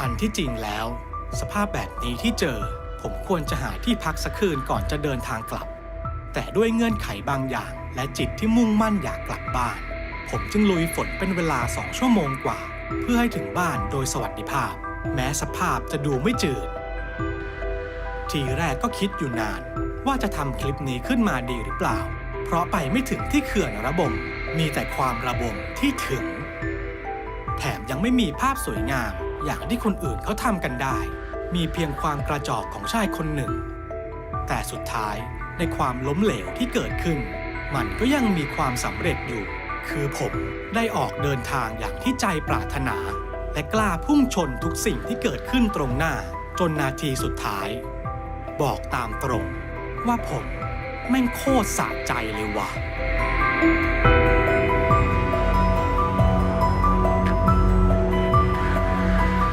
อันที่จริงแล้ว สภาพแบบนี้ที่เจอ ผมควรจะหาที่พักสักคืนก่อนจะเดินทางกลับ แต่ด้วยเงื่อนไขบางอย่าง และจิตที่มุ่งมั่นอยากกลับบ้าน ผมจึงลุยฝนเป็นเวลาสองชั่วโมงกว่า เพื่อให้ถึงบ้านโดยสวัสดิภาพ แม้สภาพจะดูไม่จืด ทีแรกก็คิดอยู่นาน ว่าจะทำคลิปนี้ขึ้นมาดีหรือเปล่า เพราะไปไม่ถึงที่เขื่อนระบมมีแต่ความระบมที่ถึง แถมยังไม่มีภาพสวยงาม อย่างที่คนอื่นเขาทำกันได้ มีเพียงความกระจอกของชายคนหนึ่ง แต่สุดท้ายในความล้มเหลวที่เกิดขึ้น มันก็ยังมีความสำเร็จอยู่ คือผมได้ออกเดินทางอย่างที่ใจปรารถนา และกล้าพุ่งชนทุกสิ่งที่เกิดขึ้นตรงหน้า จนนาทีสุดท้าย บอกตามตรง ว่าผมแม่งโคตรสะใจเลยว่ะ